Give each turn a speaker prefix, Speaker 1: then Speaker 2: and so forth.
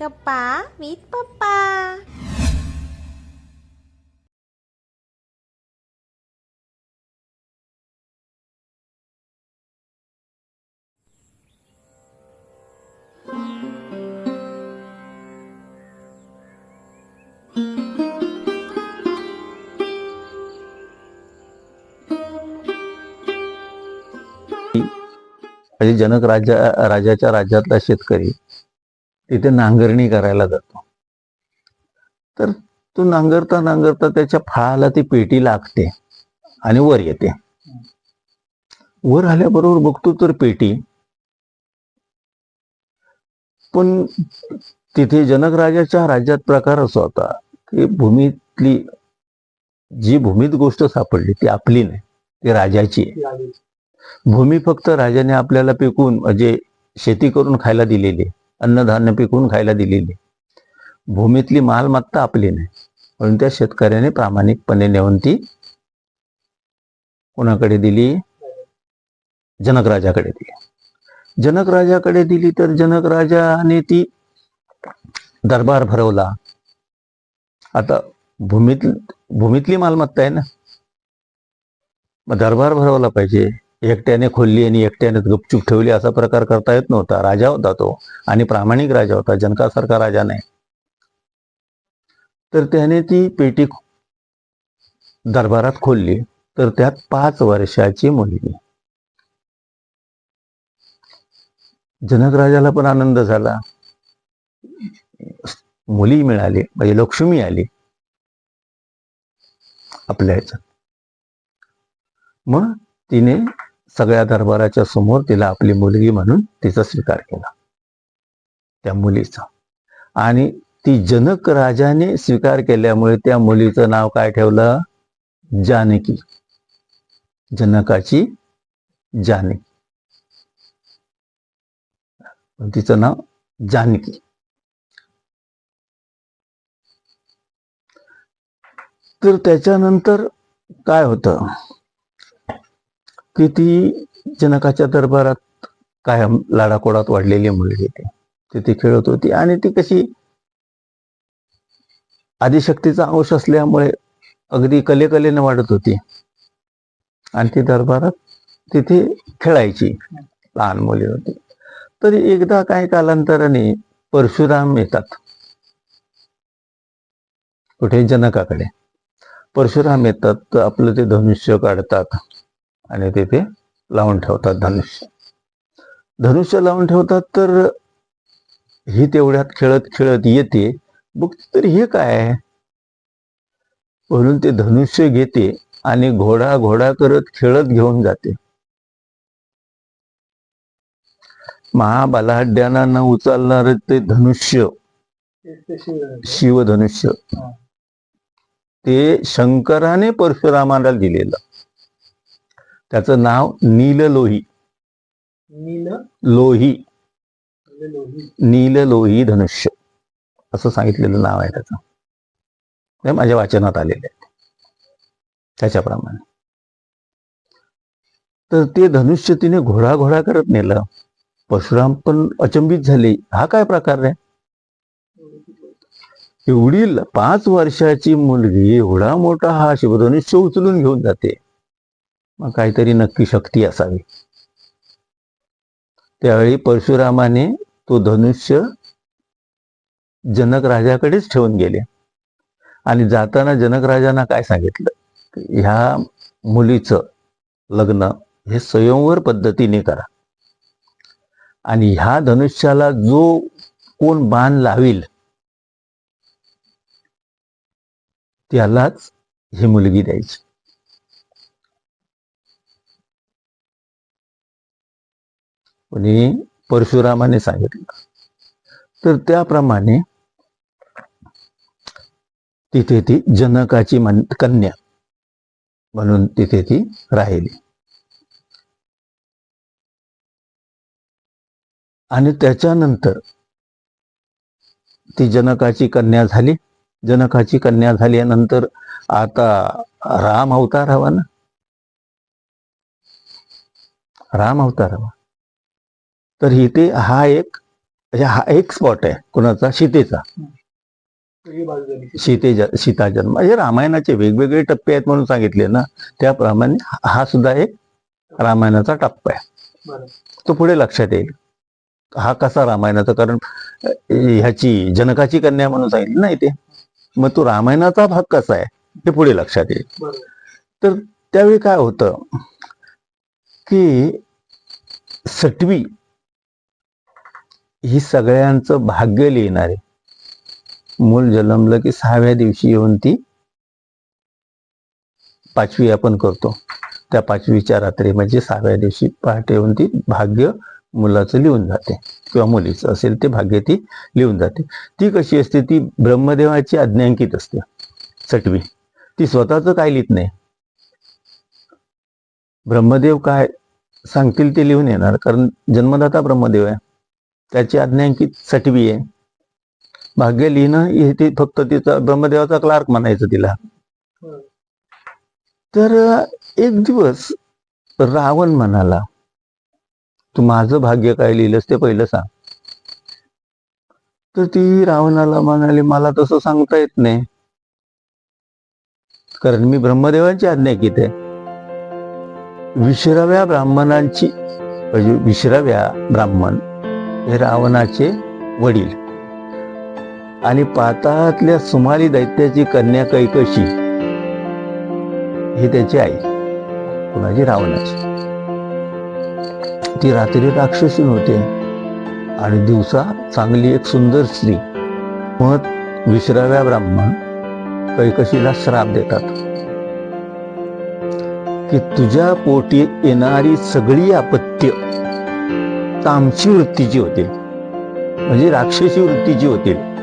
Speaker 1: गप्पा विथ पप्पा
Speaker 2: म्हणजे जनक राजा राजाच्या राज्यातला शेतकरी. तिथे नांगरणी करायला जातो. तर तो नांगरता नांगरता त्याच्या फाळाला ती पेटी लागते आणि वर येते. वर आल्याबरोबर बघतो तर पेटी. पण तिथे जनक राजाच्या राज्यात प्रकार असा होता की भूमीतली जी भूमीत गोष्ट सापडली ती आपली नाही ती राजाची. भूमी फक्त राजाने आपल्याला पिकवून म्हणजे शेती करून खायला दिलेली आहे. अन्नधान्य पिकवून खायला दिलेली भूमीतली मालमत्ता आपली नाही. म्हणून त्या शेतकऱ्याने प्रामाणिकपणे नेऊन ती कोणाकडे दिली? जनकराजाकडे दिली. जनक राजाकडे दिली तर जनक राजाने ती दरबार भरवला. आता भूमीत भूमीतली मालमत्ता आहे ना. मग दरबार भरवला पाहिजे. एकट्याने खोलली आणि एकट्याने गपचूप ठेवली असा प्रकार करता येत नव्हता. राजा होता तो आणि प्रामाणिक राजा होता जनकासारखा राजा नाही. तर त्याने ती पेटी दरबारात खोलली. तर त्यात पाच वर्षाची मुलगी. जनक राजाला पण आनंद झाला. मुली मिळाली म्हणजे लक्ष्मी आली आपल्या ह्याच्यात. मग तिने सगळ्या दरबाराच्या समोर तिला आपली मुलगी म्हणून तिचा स्वीकार केला. त्या मुलीचा. आणि ती जनक राजाने स्वीकार केल्यामुळे त्या मुलीचं नाव काय ठेवलं? जानकी. जनकाची जानकी तिचं नाव जानकी. तर त्याच्यानंतर काय होतं? की ती जनकाच्या दरबारात कायम लाडाकोडात वाढलेली मुलगी होती. तिथे खेळत होती आणि ती कशी आदिशक्तीचा अंश असल्यामुळे अगदी कलेकलेने वाढत होती. आणि ती दरबारात तिथे खेळायची लहान मुली होती. तरी एकदा काही कालांतराने परशुराम येतात. कुठे? जनकाकडे. परशुराम येतात आपलं ते धनुष्य काढतात. आणि तिथे लावून ठेवतात धनुष्य. धनुष्य लावून ठेवतात तर ही तेवढ्यात खेळत खेळत येते. बघ तर हे काय? आहे म्हणून ते धनुष्य घेते आणि घोडा घोडा करत खेळत घेऊन जाते. महाबलाढ्याना न उचलणार ते धनुष्य. शिवधनुष्य. ते शंकराने परशुरामाला दिलेलं. त्याचं नाव
Speaker 3: नील?
Speaker 2: लोही.
Speaker 3: लोही
Speaker 2: नीललोही धनुष्य. असं सांगितलेलं नाव आहे त्याचं. हे माझ्या वाचनात आलेलं आहे. त्याच्याप्रमाणे. तर ते धनुष्य तिने घोडा घोडा करत नेलं. परशुराम पण अचंबित झाले. हा काय प्रकार आहे? एवढी पाच वर्षाची मुलगी एवढा मोठा हा शिवधनुष्य उचलून घेऊन जाते. मग काहीतरी नक्की शक्ती असावी. त्यावेळी परशुरामाने तो धनुष्य जनक राजाकडेच ठेवून गेले. आणि जाताना जनक राजांना काय सांगितलं? ह्या मुलीचं लग्न हे स्वयंवर पद्धतीने करा. आणि ह्या धनुष्याला जो कोण बाण लावील त्यालाच ही मुलगी द्यायची. कोणी परशुरामाने सांगितलं. तर त्याप्रमाणे तिथे ती जनकाची मन कन्या म्हणून तिथे ती राहिली. आणि त्याच्यानंतर ती जनकाची कन्या झाली. जनकाची कन्या झाल्यानंतर आता राम अवतार हवा ना. राम अवतार हवा. तर इथे हा एक म्हणजे हा एक स्पॉट आहे कुणाचा? सीतेचा. सीते सीता जन्म. म्हणजे रामायणाचे वेगवेगळे टप्पे आहेत म्हणून सांगितले ना. त्याप्रमाणे हा- सुद्धा एक रामायणाचा टप्पा आहे. तो पुढे लक्षात येईल. हा कसा रामायणाचा? कारण ह्याची जनकाची कन्या म्हणून सांगितली ना इथे. मग तो रामायणाचा भाग कसा आहे? हे पुढे लक्षात येईल.
Speaker 3: तर
Speaker 2: त्यावेळी काय होतं? की सटवी ही सगळ्यांचं भाग्य लिहिणारे. मूल जन्मलं की सहाव्या दिवशी येऊन ती पाचवी आपण करतो. त्या पाचवीच्या रात्री म्हणजे सहाव्या दिवशी पहाटे येऊन ती भाग्य मुलाचं लिहून जाते किंवा मुलीचं असेल ते भाग्य ती लिहून जाते. ती कशी असते? ती ब्रह्मदेवाची आज्ञांकित असते. सटवी. ती स्वतःच काय लिहित नाही. ब्रह्मदेव काय सांगतील ते लिहून येणार. कारण जन्मदाता ब्रह्मदेव आहे. त्याची आज्ञांकित सटवी आहे. भाग्य लिहिणं हे ते फक्त तिचा ब्रह्मदेवाचा क्लार्क म्हणायचं तिला. तर एक दिवस रावण म्हणाला तू माझं भाग्य काय लिहिलंस ते पहिलं सांग. तर ती रावणाला म्हणाली मला तसं सांगता येत नाही. कारण मी ब्रह्मदेवांची आज्ञाकीत आहे. विश्राव्या ब्राह्मणांची म्हणजे ब्राह्मण हे रावणाचे वडील. आणि पाताळातल्या सुमाली दैत्याची कन्या कैकशी ही त्याची आई कुणाची? रावणाची. ती रात्री राक्षसी होते आणि दिवसा चांगली एक सुंदर स्त्री मग विश्राव्या ब्राह्मण कैकशीला श्राप देतात. की तुझ्या पोटी येणारी सगळी अपत्य तामसी वृत्तीची होतील म्हणजे राक्षसी वृत्तीची होतील